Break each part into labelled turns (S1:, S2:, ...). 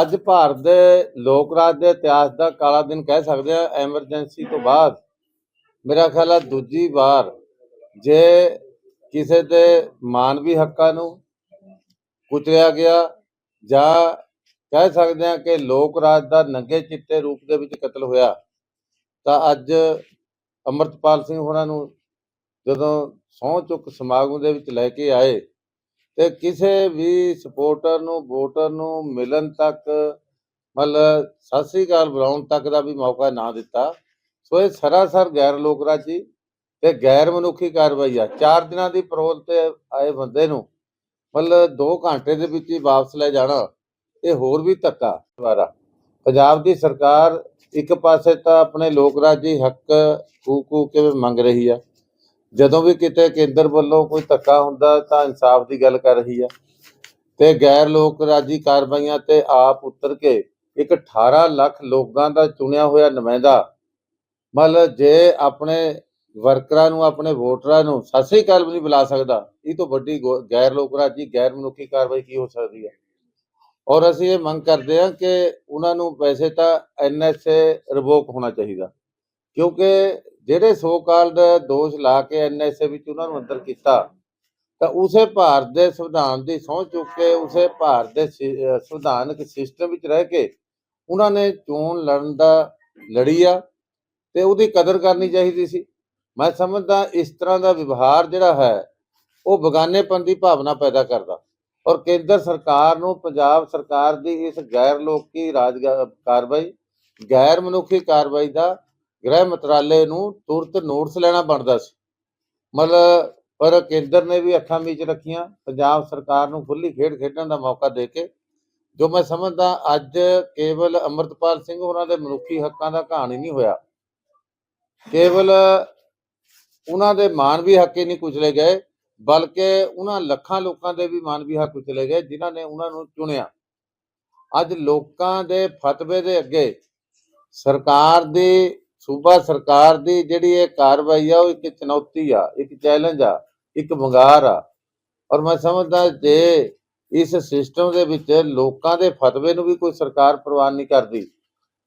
S1: ਅੱਜ ਭਾਰਤ ਦੇ ਲੋਕ ਰਾਜ ਦੇ ਇਤਿਹਾਸ ਦਾ ਕਾਲਾ ਦਿਨ ਕਹਿ ਸਕਦੇ ਆ ਐਮਰਜੈਂਸੀ ਤੋਂ ਬਾਅਦ। ਮੇਰਾ ਖਿਆਲ ਆ ਦੂਜੀ ਵਾਰ ਜੇ ਕਿਸੇ ਦੇ ਮਾਨਵੀ ਹੱਕਾਂ ਨੂੰ ਕੁਚਲਿਆ ਗਿਆ ਜਾਂ ਕਹਿ ਸਕਦੇ ਆ ਕਿ ਲੋਕ ਰਾਜ ਦਾ ਨੰਗੇ ਚਿੱਟੇ ਰੂਪ ਦੇ ਵਿੱਚ ਕਤਲ ਹੋਇਆ, ਤਾਂ ਅੱਜ ਅਮਰਤਪਾਲ ਸਿੰਘ ਹੋਰਾਂ ਨੂੰ ਜਦੋਂ ਸਹੁੰ ਚੁੱਕ ਸਮਾਗਮ ਦੇ ਵਿੱਚ ਲੈ ਕੇ ਆਏ ਤੇ ਕਿਸੇ ਵੀ ਸਪੋਰਟਰ ਨੂੰ ਵੋਟਰ ਨੂੰ ਮਿਲਣ ਤੱਕ, ਮਤਲਬ ਸਤਿ ਸ੍ਰੀ ਅਕਾਲ ਬੁਲਾਉਣ ਤੱਕ ਦਾ ਵੀ ਮੌਕਾ ਨਾ ਦਿੱਤਾ। ਸੋ ਇਹ ਸਰਾਸਰ ਗੈਰ ਲੋਕਰਾਜੀ ਤੇ ਗੈਰ ਮਨੁੱਖੀ ਕਾਰਵਾਈ ਆ। ਚਾਰ ਦਿਨਾਂ ਦੀ ਪਰੋਲ ਤੇ ਆਏ ਬੰਦੇ ਨੂੰ ਮਤਲਬ 2 ਘੰਟੇ ਦੇ ਵਿੱਚ ਹੀ ਵਾਪਸ ਲੈ ਜਾਣਾ, ਇਹ ਹੋਰ ਵੀ ਧੱਕਾ ਦੁਆਰਾ ਪੰਜਾਬ ਦੀ ਸਰਕਾਰ ਇੱਕ ਪਾਸੇ ਤਾਂ ਆਪਣੇ ਲੋਕਰਾਜੀ ਹੱਕ ਕੂ ਕੂ ਕੇ ਮੰਗ ਰਹੀ ਆ ਜਦੋਂ ਵੀ ਕਿਤੇ ਕੇਂਦਰ ਵੱਲੋਂ ਕੋਈ ਧੱਕਾ ਹੁੰਦਾ ਤਾਂ ਇਨਸਾਫ ਦੀ ਗੱਲ ਕਰ ਰਹੀ ਆ। ਤੇ ਗੈਰ ਲੋਕ ਰਾਜੀ ਕਾਰਵਾਈਆਂ ਤੇ ਆਪ ਉਤਰ ਕੇ ਇੱਕ 18 ਲੱਖ ਲੋਕਾਂ ਦਾ ਚੁਣਿਆ ਹੋਇਆ ਨੁਮਾਇੰਦਾ, ਮਤਲਬ ਜੇ ਆਪਣੇ ਵਰਕਰਾਂ ਨੂੰ, ਆਪਣੇ ਵੋਟਰਾਂ ਨੂੰ ਸਤਿ ਸ੍ਰੀ ਅਕਾਲ ਵੀ ਨਹੀਂ ਬੁਲਾ ਸਕਦਾ, ਇਹ ਤੋਂ ਵੱਡੀ ਗੈਰ ਲੋਕ ਰਾਜੀ, ਗੈਰ ਮਨੁੱਖੀ ਕਾਰਵਾਈ ਕੀ ਹੋ ਸਕਦੀ ਹੈ ਔਰ ਅਸੀਂ ਇਹ ਮੰਗ ਕਰਦੇ ਹਾਂ ਕਿ ਉਹਨਾਂ ਨੂੰ ਪੈਸੇ ਤਾਂ ਐਨਐਸਏ ਰਿਵੋਕ ਹੋਣਾ ਚਾਹੀਦਾ, ਕਿਉਂਕਿ ਜਿਹੜੇ ਸੋ ਕਾਲਡ ਦੋਸ਼ ਲਾ ਕੇ ਐਨਐਸਏ ਵਿੱਚ ਉਹਨਾਂ ਨੂੰ ਅੰਦਰ ਕੀਤਾ, ਤਾਂ ਉਸੇ ਭਾਰਤ ਦੇ ਸੰਵਿਧਾਨ ਦੀ ਸਹੁੰ ਚੁੱਕ ਕੇ ਉਸੇ ਭਾਰਤ ਦੇ ਸੰਵਿਧਾਨਕ ਸਿਸਟਮ ਵਿੱਚ ਰਹਿ ਕੇ ਉਹਨਾਂ ਨੇ ਚੋਣ ਲੜਨ ਦਾ ਲੜੀ ਆ ਤੇ ਉਹਦੀ ਕਦਰ ਕਰਨੀ ਚਾਹੀਦੀ ਸੀ। ਮੈਂ ਸਮਝਦਾ ਇਸ ਤਰ੍ਹਾਂ ਦਾ ਵਿਵਹਾਰ ਜਿਹੜਾ ਹੈ, ਉਹ ਬਗਾਨੇਪਨ ਦੀ ਭਾਵਨਾ ਪੈਦਾ ਕਰਦਾ ਔਰ ਕੇਂਦਰ ਸਰਕਾਰ ਨੂੰ ਪੰਜਾਬ ਸਰਕਾਰ ਦੀ ਇਸ ਗੈਰ ਲੋਕੀ ਰਾਜ ਕਾਰਵਾਈ ਗੈਰ ਮਨੁੱਖੀ ਕਾਰਵਾਈ ਦਾ ਗ੍ਰਹਿ ਮੰਤਰਾਲੇ ਨੂੰ ਤੁਰਤ ਨੋਟਸ ਲੈਣਾ ਬਣਦਾ ਸੀ। ਮਤਲਬ ਪਰ ਕੇਂਦਰ ਨੇ ਵੀ ਅੱਖਾਂ ਵਿੱਚ ਰੱਖੀਆਂ, ਪੰਜਾਬ ਸਰਕਾਰ ਨੂੰ ਖੁੱਲੀ ਖੇਡ ਖੇਡਣ ਦਾ ਮੌਕਾ ਦੇ ਕੇ। ਜੋ ਮੈਂ ਸਮਝਦਾ, ਅੱਜ ਕੇਵਲ ਅਮਰਤਪਾਲ ਸਿੰਘ ਹੋਰਾਂ ਦੇ ਮਨੁੱਖੀ ਹੱਕਾਂ ਦਾ ਕਹਾਣੀ ਨਹੀਂ ਹੋਇਆ। ਕੇਵਲ ਉਹਨਾਂ ਦੇ ਮਾਨਵੀ ਹੱਕ ਹੀ ਨਹੀਂ ਕੁਚਲੇ ਗਏ, ਬਲਕਿ ਉਹਨਾਂ ਲੱਖਾਂ ਲੋਕਾਂ ਦੇ ਵੀ ਮਾਨਵੀ ਹੱਕ ਕੁਚਲੇ ਗਏ, ਜਿਨ੍ਹਾਂ ਨੇ ਉਹਨਾਂ ਨੂੰ ਚੁਣਿਆ। ਅੱਜ ਲੋਕਾਂ ਦੇ ਫਤਵੇ ਦੇ ਅੱਗੇ ਸਰਕਾਰ ਦੀ ਸੂਬਾ ਸਰਕਾਰ ਦੀ ਜਿਹੜੀ ਇਹ ਕਾਰਵਾਈ ਆ, ਉਹ ਇੱਕ ਚੁਣੌਤੀ ਆ, ਇੱਕ ਚੈਲੰਜ ਆ, ਇੱਕ ਵੰਗਾਰ ਆ। ਔਰ ਮੈਂ ਸਮਝਦਾ ਜੇ ਇਸ ਸਿਸਟਮ ਦੇ ਵਿੱਚ ਲੋਕਾਂ ਦੇ ਫਤਵੇ ਨੂੰ ਵੀ ਕੋਈ ਸਰਕਾਰ ਪ੍ਰਵਾਨ ਨਹੀਂ ਕਰਦੀ,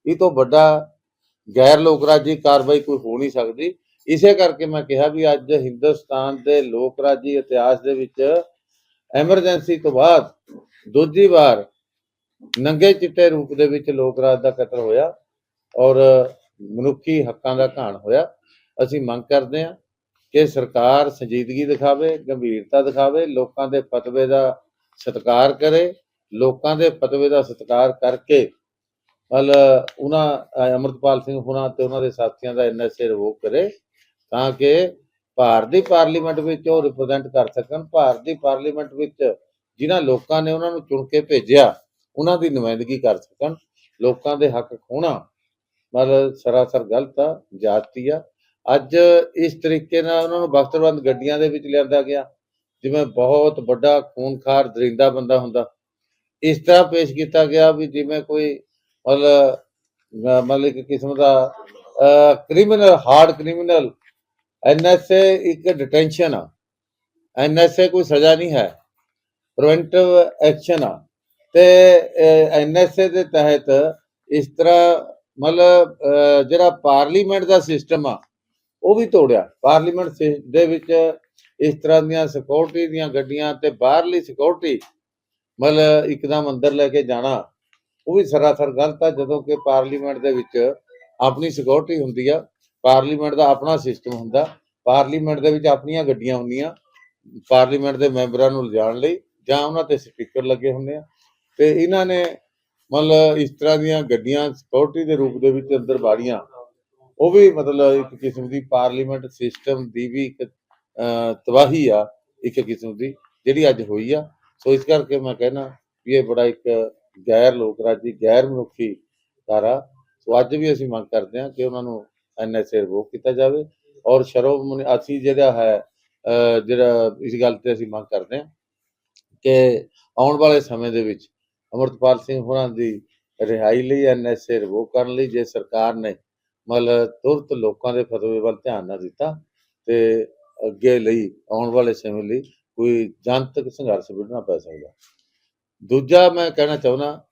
S1: ਇਹ ਤੋਂ ਵੱਡਾ ਗੈਰ ਲੋਕਰਾਜੀ ਕਾਰਵਾਈ ਕੋਈ ਹੋ ਨਹੀਂ ਸਕਦੀ। ਇਸੇ ਕਰਕੇ ਮੈਂ ਕਿਹਾ ਵੀ ਅੱਜ ਹਿੰਦੁਸਤਾਨ ਦੇ ਲੋਕਰਾਜੀ ਇਤਿਹਾਸ ਦੇ ਵਿੱਚ ਐਮਰਜੈਂਸੀ ਤੋਂ ਬਾਅਦ ਦੂਜੀ ਵਾਰ ਨੰਗੇ ਚਿੱਟੇ ਰੂਪ ਦੇ ਵਿੱਚ ਲੋਕਰਾਜ ਦਾ ਕਤਲ ਹੋਇਆ। ਔਰ ਮਨੁੱਖੀ ਹੱਕਾਂ ਦਾ ਘਾਣ ਹੋਇਆ। ਅਸੀਂ ਮੰਗ ਕਰਦੇ ਹਾਂ ਕਿ ਸਰਕਾਰ ਸੰਜੀਦਗੀ ਦਿਖਾਵੇ, ਗੰਭੀਰਤਾ ਦਿਖਾਵੇ, ਲੋਕਾਂ ਦੇ ਫਤਵੇ ਦਾ ਸਤਿਕਾਰ ਕਰੇ। ਲੋਕਾਂ ਦੇ ਫਤਵੇ ਦਾ ਸਤਿਕਾਰ ਕਰਕੇ ਮਤਲਬ ਉਹਨਾਂ, ਅਹ ਅੰਮ੍ਰਿਤਪਾਲ ਸਿੰਘ ਹੁਣਾਂ ਤੇ ਉਹਨਾਂ ਦੇ ਸਾਥੀਆਂ ਦਾ ਐਨਐਸਏ ਰਿਵੋਕ ਕਰੇ ਤਾਂ ਕਿ ਭਾਰਤ ਦੀ ਪਾਰਲੀਮੈਂਟ ਵਿੱਚ ਉਹ ਰਿਪਰੈਜ਼ੈਂਟ ਕਰ ਸਕਣ। ਭਾਰਤ ਦੀ ਪਾਰਲੀਮੈਂਟ ਵਿੱਚ ਜਿਨ੍ਹਾਂ ਲੋਕਾਂ ਨੇ ਉਹਨਾਂ ਨੂੰ ਚੁਣ ਕੇ ਭੇਜਿਆ, ਉਹਨਾਂ ਦੀ ਨੁਮਾਇੰਦਗੀ ਕਰ ਸਕਣ। ਲੋਕਾਂ ਦੇ ਹੱਕ ਖੋਣਾ ਮਤਲਬ ਸਰਾਸਰ ਗਲਤ ਆ, ਜਾਤੀ ਆ। ਅੱਜ ਇਸ ਤਰੀਕੇ ਨਾਲ ਉਹਨਾਂ ਨੂੰ ਬਖਤਰਬੰਦ ਗੱਡੀਆਂ ਦੇ ਵਿੱਚ ਲਿਆਂਦਾ ਗਿਆ, ਜਿਵੇਂ ਬਹੁਤ ਵੱਡਾ ਖੂਨਖਾਰ, ਦਰਿੰਦਾ ਬੰਦਾ ਹੁੰਦਾ। ਇਸ ਤਰ੍ਹਾਂ ਪੇਸ਼ ਕੀਤਾ ਗਿਆ ਵੀ ਜਿਵੇਂ ਕੋਈ ਮਤਲਬ ਮਤਲਬ ਇੱਕ ਕਿਸਮ ਦਾ ਕ੍ਰਿਮੀਨਲ ਹਾਰਡ ਕ੍ਰਿਮੀਨਲ ਐਨਐਸਏ ਇੱਕ ਡਿਟੈਂਸ਼ਨ ਆ। ਐਨਐਸਏ ਕੋਈ ਸਜ਼ਾ ਨਹੀਂ ਹੈ ਪ੍ਰੀਵੈਂਟਿਵ ਐਕਸ਼ਨ ਆ। ਤੇ ਐਨਐਸਏ ਦੇ ਤਹਿਤ ਇਸ ਤਰ੍ਹਾਂ ਮਤਲਬ ਜਿਹੜਾ ਪਾਰਲੀਮੈਂਟ ਦਾ ਸਿਸਟਮ ਆ, ਉਹ ਵੀ ਤੋੜਿਆ। ਪਾਰਲੀਮੈਂਟ ਸਿ- ਦੇ ਵਿੱਚ ਇਸ ਤਰ੍ਹਾਂ ਦੀਆਂ ਸਿਕਿਉਰਿਟੀ ਦੀਆਂ ਗੱਡੀਆਂ ਤੇ ਬਾਹਰਲੀ ਸਿਕਿਉਰਿਟੀ ਮਤਲਬ ਇੱਕਦਮ ਅੰਦਰ ਲੈ ਕੇ ਜਾਣਾ, ਉਹ ਵੀ ਸਰਾਸਰ ਗਲਤ ਆ, ਜਦੋਂ ਕਿ ਪਾਰਲੀਮੈਂਟ ਦੇ ਵਿੱਚ ਆਪਣੀ ਸਿਕਿਉਰਿਟੀ ਹੁੰਦੀ ਆ। ਪਾਰਲੀਮੈਂਟ ਦਾ ਆਪਣਾ ਸਿਸਟਮ ਹੁੰਦਾ। ਪਾਰਲੀਮੈਂਟ ਦੇ ਵਿੱਚ ਆਪਣੀਆਂ ਗੱਡੀਆਂ ਹੁੰਦੀਆਂ, ਪਾਰਲੀਮੈਂਟ ਦੇ ਮੈਂਬਰਾਂ ਨੂੰ ਲਿਜਾਣ ਲਈ, ਜਾਂ ਉਹਨਾਂ ਤੇ ਸਪੀਕਰ ਲੱਗੇ ਹੁੰਦੇ ਆ। ਤੇ ਇਹਨਾਂ ਨੇ ਮਤਲਬ ਇਸ ਤਰ੍ਹਾਂ ਦੀਆਂ ਗੱਡੀਆਂ ਸਿਕਿਉਰਿਟੀ ਦੇ ਰੂਪ ਦੇ ਵਿੱਚ ਅੰਦਰ ਬਾੜੀਆਂ ਉਹ ਵੀ ਮਤਲਬ ਇੱਕ ਕਿਸਮ ਦੀ ਪਾਰਲੀਮੈਂਟ ਸਿਸਟਮ ਦੀ ਵੀ ਇੱਕ ਤਬਾਹੀ ਆ, ਇੱਕ ਕਿਸਮ ਦੀ, ਜਿਹੜੀ ਅੱਜ ਹੋਈ ਆ। ਸੋ ਇਸ ਕਰਕੇ ਮੈਂ ਕਹਿਣਾ ਵੀ ਇਹ ਬੜਾ ਇੱਕ ਗੈਰ ਲੋਕ ਰਾਜੀ ਗੈਰ ਮਨੁੱਖੀ ਧਾਰਾ। ਸੋ ਅੱਜ ਵੀ ਅਸੀਂ ਮੰਗ ਕਰਦੇ ਹਾਂ ਕਿ ਉਹਨਾਂ ਨੂੰ ਐਨਐਸਏ ਰਿਵੋਕ ਕੀਤਾ ਜਾਵੇ ਔਰ ਸ਼ਰੋਮਣੀ ਅਸੀਂ ਜਿਹੜਾ ਹੈ ਜਿਹੜਾ ਇਸ ਗੱਲ ਤੇ ਅਸੀਂ ਮੰਗ ਕਰਦੇ ਹਾਂ ਕਿ ਆਉਣ ਵਾਲੇ ਸਮੇਂ ਦੇ ਵਿੱਚ ਅਮਰਤਪਾਲ ਸਿੰਘ ਹੋਰਾਂ ਦੀ ਰਿਹਾਈ ਲਈ ਐਨਐਸਏ ਰਿਵੋ ਕਰਨ ਲਈ ਜੇ ਸਰਕਾਰ ਨੇ ਮਤਲਬ ਤੁਰਤ ਲੋਕਾਂ ਦੇ ਫਤਵੇ ਵੱਲ ਧਿਆਨ ਨਾ ਦਿੱਤਾ ਤੇ ਅੱਗੇ ਲਈ, ਆਉਣ ਵਾਲੇ ਸਮੇਂ ਲਈ ਕੋਈ ਜਨਤਕ ਸੰਘਰਸ਼ ਵਿੱਢਣਾ ਪੈ ਸਕਦਾ। ਦੂਜਾ ਮੈਂ ਕਹਿਣਾ ਚਾਹੁੰਦਾ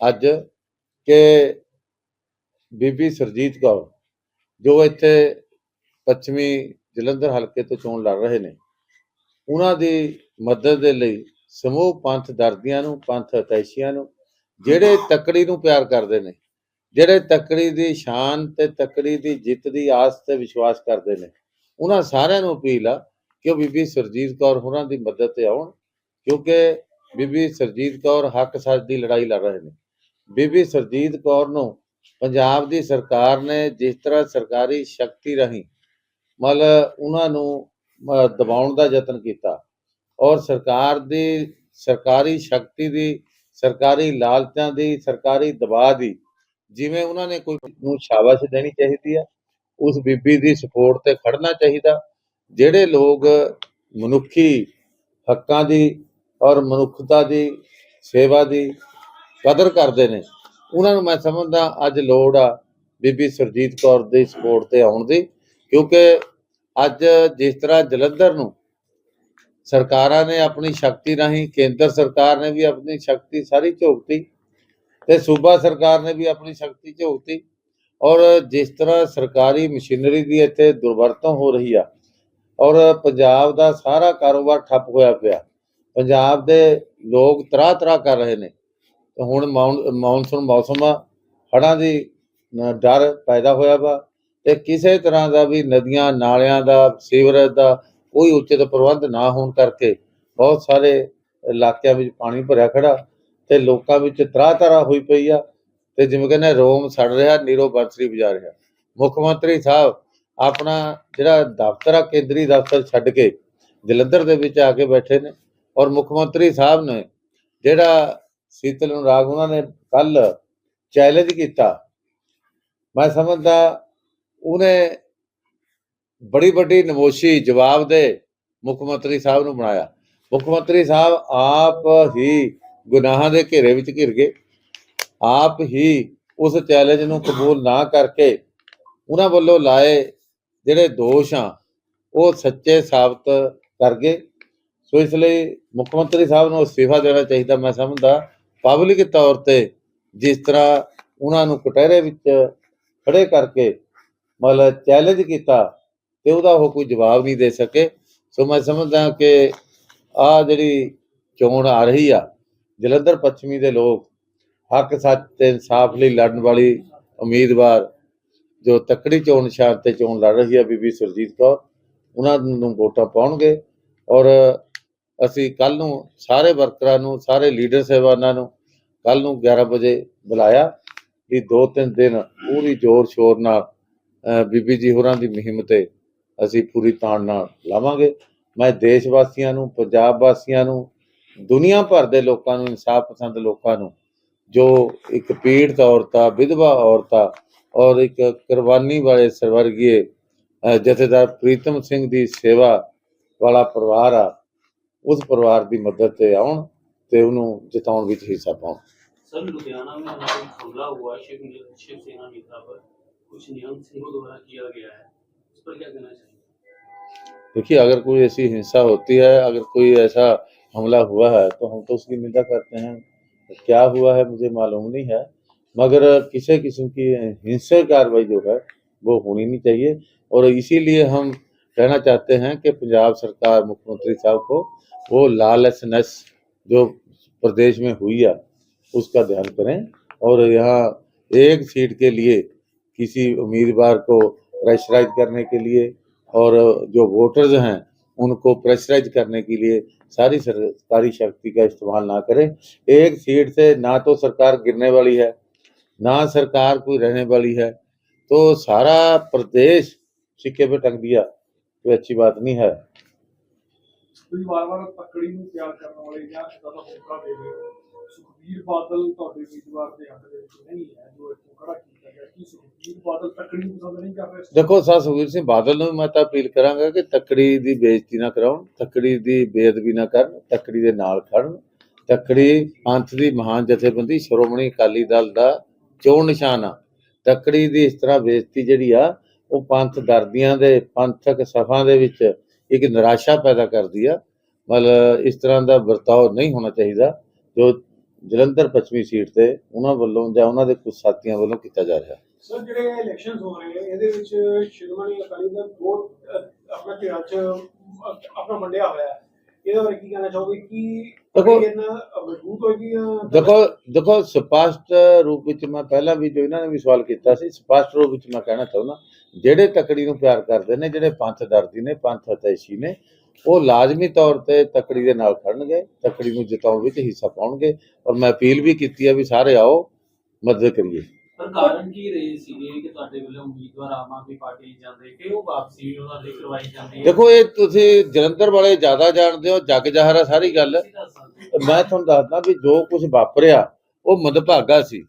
S1: ਅੱਜ ਕਿ ਬੀਬੀ ਸਰਜੀਤ ਕੌਰ ਜੋ ਇੱਥੇ ਪੱਛਮੀ ਜਲੰਧਰ ਹਲਕੇ ਤੋਂ ਚੋਣ ਲੜ ਰਹੇ ਨੇ, ਉਹਨਾਂ ਦੀ ਮਦਦ ਦੇ ਲਈ ਸਮੂਹ, ਪੰਥ ਦਰਦੀਆਂ ਨੂੰ, ਪੰਥ ਅਤੈਸ਼ੀਆਂ ਨੂੰ, ਜਿਹੜੇ ਤਕੜੀ ਨੂੰ ਪਿਆਰ ਕਰਦੇ ਨੇ, ਜਿਹੜੇ ਤਕੜੀ ਦੀ ਸ਼ਾਨ ਤੇ ਤਕੜੀ ਦੀ ਜਿੱਤ ਦੀ ਆਸ ਤੇ ਵਿਸ਼ਵਾਸ ਕਰਦੇ ਨੇ, ਉਹਨਾਂ ਸਾਰਿਆਂ ਨੂੰ ਅਪੀਲ ਆ ਕਿ ਉਹ ਬੀਬੀ ਸਰਜੀਤ ਕੌਰ ਹੋਰਾਂ ਦੀ ਮਦਦ ਤੇ ਆਉਣ, ਕਿਉਂਕਿ ਬੀਬੀ ਸਰਜੀਤ ਕੌਰ ਹੱਕ ਸੱਚ ਦੀ ਲੜਾਈ ਲੜ ਰਹੇ ਨੇ। ਬੀਬੀ ਸਰਜੀਤ ਕੌਰ ਨੂੰ ਪੰਜਾਬ ਦੀ ਸਰਕਾਰ ਨੇ ਜਿਸ ਤਰ੍ਹਾਂ ਸਰਕਾਰੀ ਸ਼ਕਤੀ ਰਾਹੀਂ ਮਤਲਬ ਉਹਨਾਂ ਨੂੰ ਦਬਾਉਣ ਦਾ ਯਤਨ ਕੀਤਾ ਔਰ ਸਰਕਾਰ ਦੀ, ਸਰਕਾਰੀ ਸ਼ਕਤੀ ਦੀ, ਸਰਕਾਰੀ ਲਾਲਚਾਂ ਦੀ, ਸਰਕਾਰੀ ਦਬਾਅ ਦੀ, ਜਿਵੇਂ ਉਹਨਾਂ ਨੇ ਕੋਈ ਨੂੰ ਸ਼ਾਬਾਸ਼ ਦੇਣੀ ਚਾਹੀਦੀ ਆ, ਉਸ ਬੀਬੀ ਦੀ ਸਪੋਰਟ ਤੇ ਖੜਨਾ ਚਾਹੀਦਾ, ਜਿਹੜੇ ਲੋਕ ਮਨੁੱਖੀ ਹੱਕਾਂ ਦੀ ਔਰ ਮਨੁੱਖਤਾ ਦੀ ਸੇਵਾ ਦੀ ਕਦਰ ਕਰਦੇ ਨੇ, ਉਹਨਾਂ ਨੂੰ ਮੈਂ ਸਮਝਦਾ ਅੱਜ ਲੋੜ ਆ ਬੀਬੀ ਸਰਜੀਤ ਕੌਰ ਦੀ ਸਪੋਰਟ ਤੇ ਆਉਣ ਦੀ, ਕਿਉਂਕਿ ਅੱਜ ਜਿਸ ਤਰ੍ਹਾਂ ਜਲੰਧਰ ਨੂੰ ਸਰਕਾਰਾਂ ਨੇ ਆਪਣੀ ਸ਼ਕਤੀ ਰਾਹੀਂ, ਕੇਂਦਰ ਸਰਕਾਰ ਨੇ ਵੀ ਆਪਣੀ ਸ਼ਕਤੀ ਸਾਰੀ ਝੋਕਤੀ ਤੇ ਸੂਬਾ ਸਰਕਾਰ ਨੇ ਵੀ ਆਪਣੀ ਸ਼ਕਤੀ ਝੋਕਤੀ ਔਰ ਜਿਸ ਤਰ੍ਹਾਂ ਸਰਕਾਰੀ ਮਸ਼ੀਨਰੀ ਦੀ ਇੱਥੇ ਦੁਰਵਰਤੋਂ ਹੋ ਰਹੀ ਆ ਔਰ ਪੰਜਾਬ ਦਾ ਸਾਰਾ ਕਾਰੋਬਾਰ ਠੱਪ ਹੋਇਆ ਪਿਆ, ਪੰਜਾਬ ਦੇ ਲੋਕ ਤਰਾਹ ਤਰਾਹ ਕਰ ਰਹੇ ਨੇ ਤੇ ਹੁਣ ਮੌਨਸੂਨ ਮੌਸਮ ਆ, ਹੜ੍ਹਾਂ ਦੀ ਡਰ ਪੈਦਾ ਹੋਇਆ ਵਾ ਤੇ ਕਿਸੇ ਤਰ੍ਹਾਂ ਦਾ ਵੀ ਨਦੀਆਂ, ਨਾਲਿਆਂ ਦਾ, ਸੀਵਰੇਜ ਦਾ ਕੋਈ ਉਚਿਤ ਪ੍ਰਬੰਧ ਨਾ ਹੋਣ ਕਰਕੇ ਬਹੁਤ ਸਾਰੇ ਇਲਾਕਿਆਂ ਵਿੱਚ ਪਾਣੀ ਭਰਿਆ ਖੜਾ ਤੇ ਲੋਕਾਂ ਵਿੱਚ ਤਰਾਹ ਤਰਾਹ ਹੋਈ ਪਈ ਆ ਤੇ ਜਿਵੇਂ ਕਹਿੰਦੇ ਰੋਮ ਸੜ ਰਿਹਾ, ਨੀਰੋ ਬੰਸਰੀ ਵਜਾ ਰਿਹਾ। ਮੁੱਖ ਮੰਤਰੀ ਸਾਹਿਬ ਆਪਣਾ ਜਿਹੜਾ ਦਫ਼ਤਰ ਆ, ਕੇਂਦਰੀ ਦਫ਼ਤਰ ਛੱਡ ਕੇ ਜਲੰਧਰ ਦੇ ਵਿੱਚ ਆ ਕੇ ਬੈਠੇ ਨੇ ਔਰ ਮੁੱਖ ਮੰਤਰੀ ਸਾਹਿਬ ਨੇ ਜਿਹੜਾ ਸੀਤਲ ਅਨੁਰਾਗ ਉਹਨਾਂ ਨੇ ਕੱਲ ਚੈਲੰਜ ਕੀਤਾ। ਮੈਂ ਸਮਝਦਾ ਉਹਨੇ ਬੜੀ ਵੱਡੀ ਨਮੋਸ਼ੀ ਜਵਾਬ ਦੇ ਮੁੱਖ ਮੰਤਰੀ ਸਾਹਿਬ ਨੂੰ ਬਣਾਇਆ। ਮੁੱਖ ਮੰਤਰੀ ਸਾਹਿਬ ਆਪ ਹੀ ਗੁਨਾਹਾਂ ਦੇ ਘੇਰੇ ਵਿੱਚ ਘਿਰ ਗਏ। ਆਪ ਹੀ ਉਸ ਚੈਲੰਜ ਨੂੰ ਕਬੂਲ ਨਾ ਕਰਕੇ ਉਹਨਾਂ ਵੱਲੋਂ ਲਾਏ ਜਿਹੜੇ ਦੋਸ਼ ਆ, ਉਹ ਸੱਚੇ ਸਾਬਤ ਕਰ ਗਏ। ਸੋ ਇਸ ਲਈ ਮੁੱਖ ਮੰਤਰੀ ਸਾਹਿਬ ਨੂੰ ਅਸਤੀਫਾ ਦੇਣਾ ਚਾਹੀਦਾ। ਮੈਂ ਸਮਝਦਾ ਪਬਲਿਕ ਤੌਰ ਤੇ ਜਿਸ ਤਰ੍ਹਾਂ ਉਹਨਾਂ ਨੂੰ ਕਟਹਿਰੇ ਵਿੱਚ ਖੜੇ ਕਰਕੇ ਮਤਲਬ ਚੈਲੰਜ ਕੀਤਾ ਤੇ ਉਹਦਾ ਉਹ ਕੋਈ ਜਵਾਬ ਨਹੀਂ ਦੇ ਸਕੇ। ਸੋ ਮੈਂ ਸਮਝਦਾ ਕਿ ਆ ਜਿਹੜੀ ਚੋਣ ਆ ਰਹੀ ਆ, ਜਲੰਧਰ ਪੱਛਮੀ ਦੇ ਲੋਕ ਹੱਕ, ਸੱਚ ਤੇ ਇਨਸਾਫ ਲਈ ਲੜਨ ਵਾਲੀ ਉਮੀਦਵਾਰ ਜੋ ਤਕੜੀ ਚੋਣ ਨਿਸ਼ਾਨ ਤੇ ਚੋਣ ਲੜ ਰਹੀ ਆ, ਬੀਬੀ ਸੁਰਜੀਤ ਕੌਰ, ਉਹਨਾਂ ਨੂੰ ਵੋਟਾਂ ਪਾਉਣਗੇ ਔਰ ਅਸੀਂ ਕੱਲ ਨੂੰ ਸਾਰੇ ਵਰਕਰਾਂ ਨੂੰ, ਸਾਰੇ ਲੀਡਰ ਸਹਿਬਾਨਾਂ ਨੂੰ ਕੱਲ ਨੂੰ 11 ਵਜੇ ਬੁਲਾਇਆ ਵੀ ਦੋ ਤਿੰਨ ਦਿਨ ਪੂਰੀ ਜ਼ੋਰ ਸ਼ੋਰ ਨਾਲ ਬੀਬੀ ਜੀ ਹੋਰਾਂ ਦੀ ਮੁਹਿੰਮ ਤੇ ਅਸੀਂ ਪੂਰੀ ਤਾਣ ਨਾਲ ਲਾਵਾਂਗੇ। ਮੈਂ ਦੇਸ਼ ਵਾਸੀਆਂ ਨੂੰ, ਪੰਜਾਬ ਵਾਸੀਆਂ ਨੂੰ, ਦੁਨੀਆ ਭਰ ਦੇ ਲੋਕਾਂ ਨੂੰ, ਇਨਸਾਫ ਪਸੰਦ ਲੋਕਾਂ ਨੂੰ, ਜੋ ਇੱਕ ਪੀੜਤ ਔਰਤਾ ਵਿਧਵਾ ਔਰਤਾ ਔਰ ਇੱਕ ਕੁਰਬਾਨੀ ਵਾਲੇ ਸਰਵਰਗੀਏ ਜਥੇਦਾਰ ਪ੍ਰੀਤਮ ਸਿੰਘ ਦੀ ਸੇਵਾ ਵਾਲਾ ਪਰਿਵਾਰ ਆ, ਉਸ ਪਰਿਵਾਰ ਦੀ ਮਦਦ ਤੇ ਆਉਣ ਤੇ ਉਹਨੂੰ ਜਿਤਾਉਣ ਵਿੱਚ ਹਿੱਸਾ ਪਾਉਣ।
S2: ਸਰ, ਲੁਧਿਆਣਾ ਵਿੱਚ ਹਮਲਾ ਹੋਇਆ, ਸ਼ਿਵ ਸੇਨਾ ਨੇਤਾ ਪਰ ਕੁਝ ਨਿਯਮ ਸਿੰਘੋ ਦੁਆਰਾ ਕੀਤਾ ਗਿਆ ਹੈ।
S1: देखिए, अगर कोई ऐसी हिंसा होती है, अगर कोई ऐसा हमला हुआ है तो हम तो उसकी निंदा करते हैं। क्या हुआ है, मुझे मालूम नहीं है। मगर किसी किस्म की हिंसक कार्रवाई जो है, वो होनी नहीं चाहिए। और इसीलिए हम कहना चाहते हैं कि पंजाब सरकार, मुख्यमंत्री साहब को वो लॉलेसनेस जो प्रदेश में हुई है, उसका ध्यान करें। और यहाँ एक सीट के लिए किसी उम्मीदवार को प्रेशराइज करने के लिए और जो वोटर्स हैं उनको प्रेशराइज करने के लिए सारी सरकारी शक्ति का इस्तेमाल ना करें एक सीट से ना तो सरकार गिरने वाली है ना सरकार कोई रहने वाली है तो सारा प्रदेश सिक्के पे टंग दिया तो अच्छी बात नहीं है
S3: ਤੁਸੀਂ ਵਾਰ-ਵਾਰ ਤੱਕੜੀ ਨੂੰ ਪਿਆਰ ਕਰਨ ਵਾਲੇ ਜਾਂ ਇਦਾਂ ਦਾ ਮੌਕਾ ਦੇ ਰਹੇ ਹੋ ਸੁਖਬੀਰ ਬਾਦਲ ਤੁਹਾਡੇ ਉਮੀਦਵਾਰ ਦੇ ਹੱਕ ਦੇ ਵਿੱਚ ਨਹੀਂ ਹੈ ਜੋ ਬਾਦਲ ਤੱਕੜੀ ਨੂੰ ਪਸੰਦ ਨਹੀਂ ਕਰ ਰਹੇ
S1: ਦੇਖੋ ਸਰ ਸੁਖਬੀਰ ਸਿੰਘ, ਬਾਦਲ ਨੂੰ ਵੀ ਮੈਂ ਤਾਂ ਅਪੀਲ ਕਰਾਂਗਾ ਕਿ ਤੱਕੜੀ ਦੀ ਬੇਇੱਜ਼ਤੀ ਨਾ ਕਰਾਉਣ, ਤੱਕੜੀ ਦੀ ਬੇਅਦਬੀ ਨਾ ਕਰਨ, ਤੱਕੜੀ ਦੇ ਨਾਲ ਖੜਨ, ਤੱਕੜੀ ਪੰਥ ਦੀ ਮਹਾਨ ਜਥੇਬੰਦੀ ਸ਼੍ਰੋਮਣੀ ਅਕਾਲੀ ਦਲ ਦਾ ਚੋਣ ਨਿਸ਼ਾਨ ਆ। ਤੱਕੜੀ ਦੀ ਇਸ ਤਰ੍ਹਾਂ ਬੇਇੱਜ਼ਤੀ ਜਿਹੜੀ ਆ, ਉਹ ਪੰਥ ਦਰਦੀਆਂ ਦੇ, ਪੰਥਕ ਸਫਾਂ ਦੇ ਵਿੱਚ ਇੱਕ ਨਿਰਾਸ਼ਾ ਪੈਦਾ ਕਰਦੀ ਆ। ਮਤਲਬ ਇਸ ਤਰ੍ਹਾਂ ਦਾ ਵਰਤਾਓ ਨਹੀਂ ਹੋਣਾ ਚਾਹੀਦਾ, ਜੋ ਜਲੰਧਰ ਪੱਛਮੀ ਸੀਟ ਤੇ ਉਹਨਾਂ ਵੱਲੋਂ ਜਾਂ ਉਹਨਾਂ ਦੇ ਕੁਝ ਸਾਥੀਆਂ ਵੱਲੋਂ ਕੀਤਾ ਜਾ ਰਿਹਾ।
S4: ਸਰ ਜਿਹੜੇ ਇਲੈਕਸ਼ਨਸ ਹੋ ਰਹੇ ਨੇ ਇਹਦੇ ਵਿੱਚ ਸ਼੍ਰੋਮਣੀ ਅਕਾਲੀ ਦਲ ਬਹੁਤ ਆਪਣਾ ਧਿਰਾਂ ਚ ਆਪਣਾ ਮੰਡਿਆ ਹੋਇਆ ਹੈ। ਇਹਦੇ ਬਾਰੇ ਕੀ ਕਹਿਣਾ ਚਾਹੋਗੇ? ਕਿ
S1: ਦੇਖੋ-
S4: ਮਜ਼ਬੂਤ ਹੋਏਗੀ
S1: ਦੇਖੋ ਦੇਖੋ ਸਪਸ਼ਟ ਰੂਪ ਵਿੱਚ ਮੈਂ ਪਹਿਲਾਂ ਵੀ ਜੋ ਇਹਨਾਂ ਨੇ ਵੀ ਸਵਾਲ ਕੀਤਾ ਸੀ ਸਪਸ਼ਟ ਰੂਪ ਵਿੱਚ ਮੈਂ ਕਹਿਣਾ ਚਾਹੁੰਦਾ ਜਿਹੜੇ ਤਕੜੀ ਨੂੰ ਪਿਆਰ ਕਰਦੇ ਨੇ ਜਿਹੜੇ ਪੰਥ ਦਰਦੀ ਨੇ ਪੰਥ ਹਤੈਸ਼ੀ ਨੇ ਉਹ ਲਾਜ਼ਮੀ ਤੌਰ ਤੇ ਤਕੜੀ ਦੇ ਨਾਲ ਖੜਨਗੇ ਤਕੜੀ ਨੂੰ ਜਿਤਾਉਣ ਵਿੱਚ ਹਿੱਸਾ ਪਾਉਣਗੇ ਔਰ ਮੈਂ ਅਪੀਲ ਵੀ ਕੀਤੀ ਹੈ ਵੀ ਸਾਰੇ ਆਓ ਮਦਦ ਕਰੀਏ।
S2: ਪਰ ਕਾਰਨ ਕੀ ਰਹੇ ਸੀਗੇ ਕਿ ਤੁਹਾਡੇ ਵੱਲੋਂ ਉਮੀਦਵਾਰ ਆਮ ਆਦਮੀ ਪਾਰਟੀ ਜਾਂਦੇ? ਕਿ ਉਹ ਵਾਪਸੀ ਉਹਨਾਂ ਦੀ ਕਰਵਾਈ ਜਾਂਦੀ ਹੈ?
S1: ਦੇਖੋ ਇਹ ਤੁਸੀਂ ਜਲੰਧਰ ਵਾਲੇ ਜ਼ਿਆਦਾ ਜਾਣਦੇ ਹੋ ਜੱਗ ਜ਼ਾਹਰ ਸਾਰੀ ਗੱਲ।
S2: ਤੁਸੀਂ ਦੱਸ ਸਕਦੇ
S1: ਮੈਂ ਤੁਹਾਨੂੰ ਦੱਸਦਾ ਵੀ ਜੋ ਕੁਝ ਵਾਪਰਿਆ ਉਹ ਮਦਭਾਗਾ ਸੀ।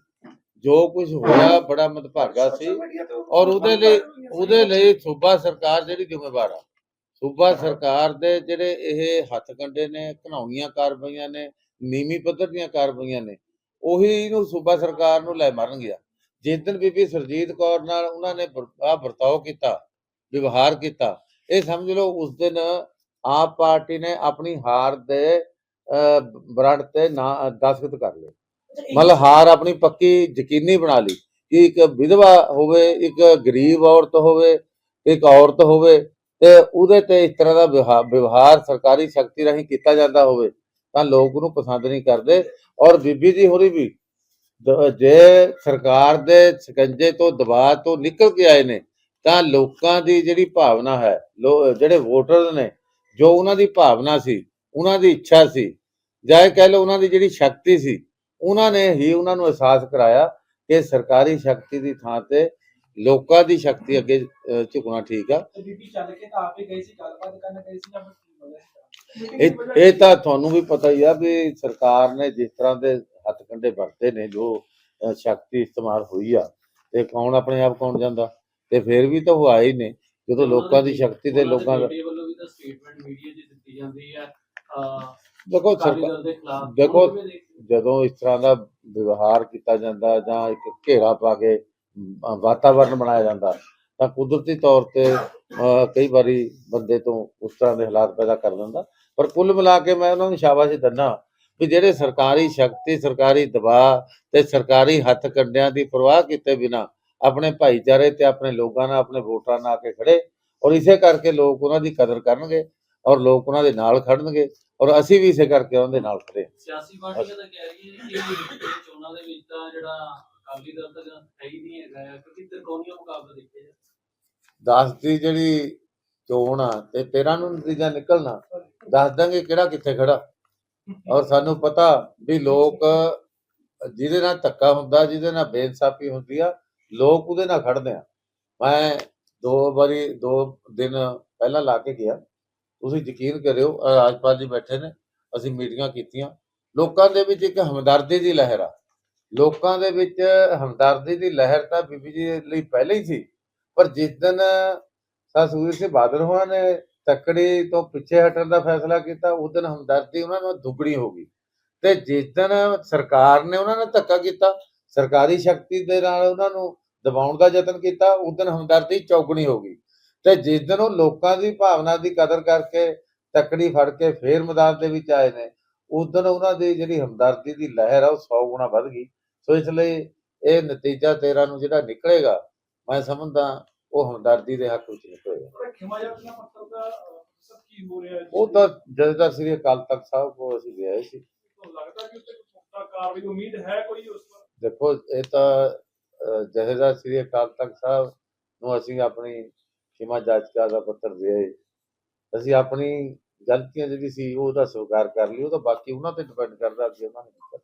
S1: ਜੋ ਕੁਝ ਹੋਇਆ ਬੜਾ ਮਦਭਾਗਾ ਸੀ। ਔਰ ਉਹਦੇ ਲਈ ਉਹਦੇ ਲਈ ਸੂਬਾ ਸਰਕਾਰ ਜਿਹੜੀ ਜ਼ਿੰਮੇਵਾਰ ਆ। ਸੂਬਾ ਸਰਕਾਰ ਦੇ ਜਿਹੜੇ ਇਹ ਹੱਥ ਕੰਡੇ ਨੇ ਘਨਾਉਣੀਆਂ ਕਾਰਵਾਈਆਂ ਨੇ ਨੀਵੀਂ ਪੱਧਰ ਦੀਆਂ ਕਾਰਵਾਈਆਂ ਨੇ ਉਹੀ ਨੂੰ ਸੂਬਾ ਸਰਕਾਰ ਨੂੰ ਲੈ ਮਰਨ ਗਿਆ ਜਿਸ ਦਿਨ ਬੀਬੀ ਸਰਜੀਤ ਕੌਰ ਨਾਲ ਉਹਨਾਂ ਨੇ ਆ ਵਰਤਾਓ ਕੀਤਾ ਵਿਵਹਾਰ ਕੀਤਾ ਇਹ ਸਮਝ ਲਓ ਉਸ ਦਿਨ ਆਪ ਪਾਰਟੀ ਨੇ ਆਪਣੀ ਹਾਰ ਦੇ ਬਰੰਟ ਤੇ ਨਾ ਦਸਖਤ ਕਰ ਲਏ। ਮਤਲਬ ਹਾਰ ਆਪਣੀ ਪੱਕੀ ਯਕੀਨੀ ਬਣਾ ਲਈ ਕਿ ਇੱਕ ਵਿਧਵਾ ਹੋਵੇ ਇੱਕ ਗਰੀਬ ਔਰਤ ਹੋਵੇ ਇੱਕ ਔਰਤ ਹੋਵੇ ਤੇ ਉਹਦੇ ਤੇ ਇਸ ਤਰ੍ਹਾਂ ਦਾ ਵਿਵਹਾ- ਵਿਵਹਾਰ ਸਰਕਾਰੀ ਸ਼ਕਤੀ ਰਾਹੀਂ ਕੀਤਾ ਜਾਂਦਾ ਹੋਵੇ ਤਾਂ ਲੋਕ ਉਹਨੂੰ ਪਸੰਦ ਨਹੀਂ ਕਰਦੇ। ਔਰ ਬੀਬੀ ਜੀ ਹੋਰੀ ਵੀ ਜੇ ਸਰਕਾਰ ਦੇ ਸਕੰਜੇ ਤੋਂ ਦਬਾਅ ਤੋਂ ਨਿਕਲ ਕੇ ਆਏ ਨੇ ਤਾਂ ਲੋਕਾਂ ਦੀ ਜਿਹੜੀ ਭਾਵਨਾ ਹੈ ਜਿਹੜੇ ਵੋਟਰ ਨੇ ਜੋ ਉਹਨਾਂ ਦੀ ਭਾਵਨਾ ਸੀ ਉਹਨਾਂ ਦੀ ਇੱਛਾ ਸੀ ਜਾਂ ਕਹਿ ਲਓ ਉਹਨਾਂ ਦੀ ਜਿਹੜੀ ਸ਼ਕਤੀ ਸੀ ਉਹਨਾਂ ਨੇ ਹੀ ਉਹਨਾਂ ਨੂੰ ਅਹਿਸਾਸ ਕਰਾਇਆ ਕਿ ਸਰਕਾਰੀ ਸ਼ਕਤੀ ਦੀ ਥਾਂ ਤੇ ਲੋਕਾਂ ਦੀ ਸ਼ਕਤੀ ਅੱਗੇ ਝੁਕਣਾ ਠੀਕ ਆ। ਇਹ ਤਾਂ ਤੁਹਾਨੂੰ ਵੀ ਪਤਾ ਹੀ ਆ ਵੀ ਸਰਕਾਰ ਨੇ ਜਿਸ ਤਰ੍ਹਾਂ ਦੇ ਹੱਥ ਕੰਡੇ ਵਰਤੇ ਨੇ ਜੋ ਸ਼ਕਤੀ ਇਸਤੇਮਾਲ ਹੋਈ ਆ। ਤੇ ਕੌਣ ਆਪਣੇ ਆਪ ਕੌਣ ਜਾਂਦਾ? ਤੇ ਫਿਰ ਵੀ ਤਾਂ ਉਹ ਆਏ ਹੀ ਨੇ। ਜਦੋਂ ਲੋਕਾਂ ਦੀ ਸ਼ਕਤੀ ਤੇ ਲੋਕਾਂ ਦਾ
S2: ਮੀਡੀਆ ਵੱਲੋਂ ਵੀ ਤਾਂ ਸਟੇਟਮੈਂਟ ਮੀਡੀਆ 'ਚ ਦਿੱਤੀ ਜਾਂਦੀ ਹੈ ਅਹ
S1: ਦੇਖੋ ਸਰਕਾਰ ਦੇਖੋ? ਜਦੋਂ ਇਸ ਤਰ੍ਹਾਂ ਦਾ ਵਿਵਹਾਰ ਕੀਤਾ ਜਾਂਦਾ ਜਾਂ ਇੱਕ ਘੇਰਾ ਪਾ ਕੇ ਵਾਤਾਵਰਣ ਬਣਾਇਆ ਜਾਂਦਾ ਤਾਂ ਕੁਦਰਤੀ ਤੌਰ ਤੇ ਕਈ ਵਾਰੀ ਬੰਦੇ ਤੋਂ ਉਸ ਤਰ੍ਹਾਂ ਦੇ ਹਾਲਾਤ ਪੈਦਾ ਕਰ ਦਿੰਦਾ। ਪਰ ਕੁੱਲ ਮਿਲਾ ਕੇ ਮੈਂ ਉਹਨਾਂ ਨੂੰ ਸ਼ਾਬਾਸ਼ ਦਿੰਦਾ ਵੀ ਜਿਹੜੇ ਸਰਕਾਰੀ ਸ਼ਕਤੀ ਸਰਕਾਰੀ ਦਬਾਅ ਤੇ ਸਰਕਾਰੀ ਹੱਥ ਕੰਡਿਆਂ ਦੀ ਪਰਵਾਹ ਕੀਤੇ ਬਿਨਾ ਆਪਣੇ ਭਾਈਚਾਰੇ ਤੇ ਆਪਣੇ ਲੋਕਾਂ ਨਾਲ ਆਪਣੇ ਵੋਟਰਾਂ ਨਾਲ ਆ ਕੇ ਖੜੇ ਔਰ ਇਸੇ ਕਰਕੇ ਲੋਕ ਉਹਨਾਂ ਦੀ ਕਦਰ ਕਰਨਗੇ ਔਰ ਲੋਕ ਉਹਨਾਂ ਦੇ ਨਾਲ ਖੜਨਗੇ ਔਰ ਅਸੀਂ ਵੀ ਇਸੇ ਕਰਕੇ ਉਹਨਾਂ ਦੇ ਨਾਲ ਖੜੇ।
S2: ਸਿਆਸੀ ਪਾਰਟੀਆਂ ਤਾਂ ਕਹਿ ਰਹੀਆਂ ਕਿ ਚੋਣਾਂ ਦੇ ਵਿੱਚ ਤਾਂ ਜਿਹੜਾ ਅਕਾਲੀ ਦਲ ਤਾਂ ਹੈ ਹੀ ਨਹੀਂ ਹੈਗਾ ਕਿਉਂਕਿ ਤਿਰਕੋਣੀਆ ਮੁਕਾਬਲਾ ਦੇਖਿਆ ਜਾ
S1: 10 ਦੀ ਜਿਹੜੀ ਚੋਣ ਆ ਤੇ 13 ਨੂੰ ਨਤੀਜਾ ਨਿਕਲਣਾ ਦੱਸ ਦਾਂਗੇ ਕਿਹੜਾ ਕਿੱਥੇ ਖੜਾ ਔਰ ਸਾਨੂੰ ਪਤਾ ਵੀ ਲੋਕ, ਜਿਹਦੇ ਨਾਲ ਧੱਕਾ ਹੁੰਦਾ, ਜਿਹਦੇ ਨਾਲ ਬੇਇਨਸਾਫੀ ਹੁੰਦੀ ਆ, ਲੋਕ ਉਹਦੇ ਨਾਲ ਖੜਦੇ ਆ। ਮੈਂ ਦੋ ਵਾਰੀ, ਦੋ ਦਿਨ ਪਹਿਲਾਂ ਲਾ ਕੇ ਗਿਆ। ਤੁਸੀਂ ਯਕੀਨ ਕਰਿਓ ਰਾਜਪਾਲ ਜੀ ਬੈਠੇ ਨੇ, ਅਸੀਂ ਮੀਟਿੰਗਾਂ ਕੀਤੀਆਂ। ਲੋਕਾਂ ਦੇ ਵਿੱਚ ਇੱਕ ਹਮਦਰਦੀ ਦੀ ਲਹਿਰ ਆ। ਲੋਕਾਂ ਦੇ ਵਿੱਚ ਹਮਦਰਦੀ ਦੀ ਲਹਿਰ ਤਾਂ ਬੀਬੀ ਜੀ ਲਈ ਪਹਿਲਾਂ ਹੀ ਸੀ, ਪਰ ਜਿਸ ਦਿਨ ਸਸੂਰ ਸਿੰਘ ਬਾਦਲ ਹੋਣਾ ਨੇ ਤੱਕੜੀ ਤੋਂ ਪਿੱਛੇ ਹਟਣ ਦਾ ਫੈਸਲਾ ਕੀਤਾ, ਉਸ ਦਿਨ ਹਮਦਰਦੀ ਉਹਨਾਂ ਨਾਲ ਦੁੱਗਣੀ ਹੋ ਗਈ। ਤੇ ਜਿਸ ਦਿਨ ਸਰਕਾਰ ਨੇ ਉਹਨਾਂ ਨਾਲ ਧੱਕਾ ਕੀਤਾ, ਸਰਕਾਰੀ ਸ਼ਕਤੀ ਦੇ ਨਾਲ ਉਹਨਾਂ ਨੂੰ ਦਬਾਉਣ ਦਾ ਯਤਨ ਕੀਤਾ, ਉਸ ਦਿਨ ਹਮਦਰਦੀ ਚੌਗਣੀ ਹੋ ਗਈ। ਤੇ ਜਿਸ ਦਿਨ ਉਹ ਲੋਕਾਂ ਦੀ ਭਾਵਨਾ ਦੀ ਕਦਰ ਕਰਕੇ ਤੱਕੜੀ ਫੜ ਕੇ ਫੇਰ ਮੈਦਾਨ ਦੇ ਵਿੱਚ ਆਏ ਨੇ, ਉਸ ਦਿਨ ਉਹਨਾਂ ਦੀ ਜਿਹੜੀ ਹਮਦਰਦੀ ਦੀ ਲਹਿਰ ਆ, ਉਹ 100 ਗੁਣਾ ਵੱਧ ਗਈ। ਸੋ ਇਸ ਲਈ ਇਹ ਨਤੀਜਾ 13 ਨੂੰ ਜਿਹੜਾ ਨਿਕਲੇਗਾ, ਮੈਂ ਸਮਝਦਾ ਉਹ ਹਮਦਰਦੀ ਦੇ ਹੱਕ ਵਿੱਚ ਨਿਕਲੇਗਾ।
S3: ਖਿਮਾ ਯਾਤਰਾ ਪੱਤਰ ਦਾ ਅਹ, ਸਭ ਕੀ ਹੋ ਰਿਹਾ ਹੈ ਜੀ?
S1: ਉਹ ਤਾਂ ਜਥੇਦਾਰ ਸ੍ਰੀ ਅਕਾਲ ਤਖਤ ਸਾਹਿਬ ਕੋਲ ਅਸੀਂ ਗਏ ਸੀ।
S3: ਲੱਗਦਾ ਕਿ ਉੱਤੇ ਕੋਈ ਪੁਖਤਾ ਕਾਰਵਾਈ ਉਮੀਦ ਹੈ ਕੋਈ ਉਸ ਪਰ
S1: ਦੇਖੋ ਇਹ ਤਾਂ ਅਹ, ਜਥੇਦਾਰ ਸ੍ਰੀ ਅਕਾਲ ਤਖਤ ਸਾਹਿਬ ਨੂੰ ਅਸੀਂ ਆਪਣੀ ਖਿਮਾ ਜਾਚਕਾ ਦਾ ਪੱਤਰ ਦੇ ਅਸੀਂ ਆਪਣੀ ਗਲਤੀਆਂ ਜਿਹੜੀ ਸੀ ਉਹਦਾ ਸਵੀਕਾਰ ਕਰ ਲਈ। ਉਹ ਤਾਂ ਬਾਕੀ ਉਹਨਾਂ ਤੇ ਡਿਪੈਂਡ ਕਰਦਾ ਕਿ ਉਹਨਾਂ ਨੇ ਕੀਤਾ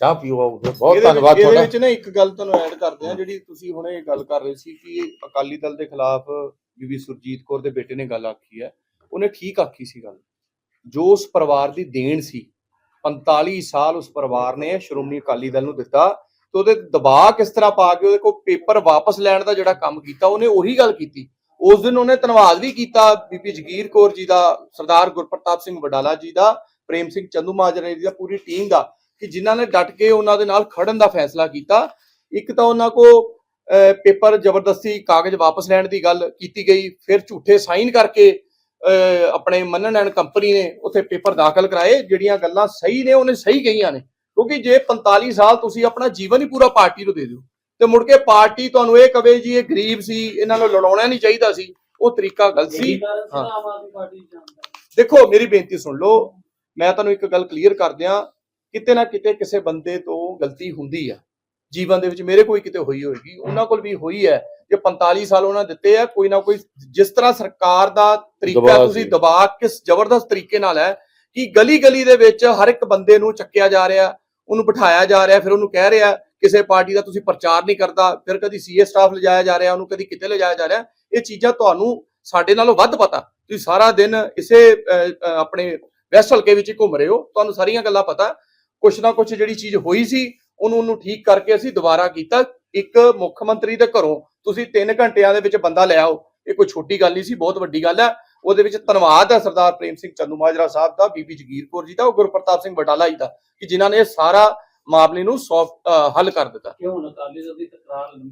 S1: ਚਾਹ ਪੀਓ। ਬਹੁਤ
S5: ਇਹਦੇ
S1: ਧੰਨਵਾਦ
S5: ਇਹਦੇ
S1: ਤੁਹਾਡਾ।
S5: ਵਿੱਚ ਨਾ ਇੱਕ ਗੱਲ ਤੁਹਾਨੂੰ ਐਡ ਕਰਦੇ ਆ ਜਿਹੜੀ ਤੁਸੀਂ ਹੁਣੇ ਗੱਲ ਕਰ ਰਹੇ ਸੀ ਕਿ ਅਕਾਲੀ ਦਲ ਦੇ ਖਿਲਾਫ ਬੀਬੀ ਸੁਰਜੀਤ ਕੌਰ ਦੇ ਬੇਟੇ ਨੇ ਗੱਲ ਆਖੀ ਹੈ, ਉਹਨੇ ਠੀਕ ਆਖੀ ਸੀ ਗੱਲ। ਜੋ ਉਸ ਪਰਿਵਾਰ ਦੀ ਦੇਣ ਸੀ 45 ਸਾਲ ਉਸ ਪਰਿਵਾਰ ਨੇ ਸ਼੍ਰੋਮਣੀ ਅਕਾਲੀ ਦਲ ਨੂੰ ਦਿੱਤਾ ਤੇ ਉਹਦੇ ਦਬਾਅ ਕਿਸ ਤਰ੍ਹਾਂ ਪਾ ਕੇ ਉਹਦੇ ਕੋਲ ਪੇਪਰ ਵਾਪਸ ਲੈਣ ਦਾ ਜਿਹੜਾ ਕੰਮ ਕੀਤਾ, ਉਹਨੇ ਉਹੀ ਗੱਲ ਕੀਤੀ। ਉਸ ਦਿਨ ਉਹਨੇ ਧੰਨਵਾਦ ਵੀ ਕੀਤਾ ਬੀਬੀ ਜਗੀਰ ਕੌਰ ਜੀ ਦਾ, ਸਰਦਾਰ ਗੁਰਪ੍ਰਤਾਪ ਸਿੰਘ ਵਡਾਲਾ ਜੀ ਦਾ, ਪ੍ਰੇਮ ਸਿੰਘ ਚੰਦੂ ਮਾਜਰੇ ਜੀ ਦਾ, ਪੂਰੀ ਟੀਮ ਦਾ, ਕਿ ਜਿਨ੍ਹਾਂ ਨੇ ਡਟ ਕੇ ਉਹਨਾਂ ਦੇ ਨਾਲ ਖੜਨ ਦਾ ਫੈਸਲਾ ਕੀਤਾ। ਇੱਕ ਤਾਂ ਉਹਨਾਂ ਕੋ ਪੇਪਰ ਜ਼ਬਰਦਸਤੀ ਕਾਗਜ਼ ਵਾਪਸ ਲੈਣ ਦੀ ਗੱਲ ਕੀਤੀ ਗਈ ਫਿਰ ਝੂਠੇ ਸਾਈਨ ਕਰਕੇ ਆਪਣੇ ਮੰਨਨ ਐਂਡ ਕੰਪਨੀ ਨੇ ਉੱਥੇ ਪੇਪਰ ਦਾਖਲ ਕਰਾਏ ਜਿਹੜੀਆਂ ਗੱਲਾਂ ਸਹੀ ਨੇ ਉਹਨੇ ਸਹੀ ਕਹੀਆਂ ਨੇ। ਕਿਉਂਕਿ ਜੇ 45 ਸਾਲ ਤੁਸੀਂ ਆਪਣਾ ਜੀਵਨ ਹੀ ਪੂਰਾ ਪਾਰਟੀ ਨੂੰ ਦੇ ਦਿਓ ਤੇ ਮੁੜ ਕੇ ਪਾਰਟੀ ਤੁਹਾਨੂੰ ਇਹ ਕਵੇ ਜੀ ਇਹ ਗਰੀਬ ਸੀ ਇਹਨਾਂ ਨੂੰ ਲੜਾਉਣਾ ਨਹੀਂ ਚਾਹੀਦਾ ਸੀ ਉਹ ਤਰੀਕਾ ਗਲਤ ਸੀ। ਦੇਖੋ ਮੇਰੀ ਬੇਨਤੀ ਸੁਣ ਲਓ ਮੈਂ ਤੁਹਾਨੂੰ ਇੱਕ ਗੱਲ ਕਲੀਅਰ ਕਰ ਦਿਆਂ ਕਿਤੇ ਨਾ ਕਿਤੇ ਕਿਸੇ ਬੰਦੇ ਤੋਂ ਗਲਤੀ ਹੁੰਦੀ ਆ। ਜੀਵਨ ਦੇ ਵਿੱਚ ਮੇਰੇ ਕੋਈ ਕਿਤੇ ਹੋਈ ਹੋਏਗੀ ਉਹਨਾਂ ਕੋਲ ਵੀ ਹੋਈ ਹੈ ਜੇ 45 ਸਾਲ ਉਹਨਾਂ ਦਿੱਤੇ ਆ ਕੋਈ ਨਾ ਕੋਈ ਜਿਸ ਤਰ੍ਹਾਂ ਸਰਕਾਰ ਦਾ ਤਰੀਕਾ ਤੁਸੀਂ। ਦਬਾਅ ਕਿਸ ਜ਼ਬਰਦਸਤ ਤਰੀਕੇ ਨਾਲ ਹੈ ਕਿ ਗਲੀ ਗਲੀ ਦੇ ਵਿੱਚ ਹਰ ਇੱਕ ਬੰਦੇ ਨੂੰ ਚੱਕਿਆ ਜਾ ਰਿਹਾ ਉਹਨੂੰ ਬਿਠਾਇਆ ਜਾ ਰਿਹਾ ਫਿਰ ਉਹਨੂੰ ਕਹਿ ਰਿਹਾ ਕਿਸੇ ਪਾਰਟੀ ਦਾ ਤੁਸੀਂ ਪ੍ਰਚਾਰ ਨਹੀਂ ਕਰਦਾ ਫਿਰ ਕਦੀ ਸੀਏ ਸਟਾਫ ਲਿਜਾਇਆ ਜਾ ਰਿਹਾ ਉਹਨੂੰ ਕਦੀ ਕਿਤੇ ਲਿਜਾਇਆ ਜਾ ਰਿਹਾ ਇਹ ਚੀਜ਼ਾਂ ਤੁਹਾਨੂੰ ਸਾਡੇ ਨਾਲੋਂ ਵੱਧ ਪਤਾ ਤੁਸੀਂ ਸਾਰਾ ਦਿਨ ਇਸੇ ਆਪਣੇ ਵੈਸਟ ਹਲਕੇ ਵਿੱਚ ਘੁੰਮ ਰਹੇ ਹੋ ਤੁਹਾਨੂੰ ਸਾਰੀਆਂ ਗੱਲਾਂ ਪਤਾ ਕੁਛ ਨਾ ਕੁਛ ਜਿਹੜੀ ਚੀਜ਼ ਹੋਈ ਸੀ ਉਹਨੂੰ ਉਹਨੂੰ ਠੀਕ ਕਰਕੇ ਅਸੀਂ ਦੁਬਾਰਾ ਕੀਤਾ। ਇੱਕ ਮੁੱਖ ਮੰਤਰੀ ਦੇ ਘਰੋਂ ਤੁਸੀਂ 3 ਘੰਟਿਆਂ ਦੇ ਵਿੱਚ ਬੰਦਾ ਲੈ ਆਓ। ਇਹ ਕੋਈ ਛੋਟੀ ਗੱਲ ਨਹੀਂ ਸੀ, ਬਹੁਤ ਵੱਡੀ ਗੱਲ ਹੈ। ਉਹਦੇ ਵਿੱਚ ਧੰਨਵਾਦ ਹੈ ਸਰਦਾਰ ਪ੍ਰੇਮ ਸਿੰਘ ਚੰਦੂ ਮਾਜਰਾ ਸਾਹਿਬ ਦਾ, ਬੀਬੀ ਜਗੀਰ ਕੌਰ ਜੀ ਦਾ, ਉਹ ਗੁਰਪ੍ਰਤਾਪ ਸਿੰਘ ਬਟਾਲਾ ਜੀ ਦਾ, ਕਿ ਜਿਨ੍ਹਾਂ ਨੇ ਸਾਰਾ ਮਾਮਲੇ ਨੂੰ ਸੌਫਟ ਹੱਲ ਕਰ ਦਿੱਤਾ।
S2: ਕਿਉਂ ਅਕਾਲੀ ਦਲ ਦੀ ਤਕਰਾਰ ਲੰਬੀ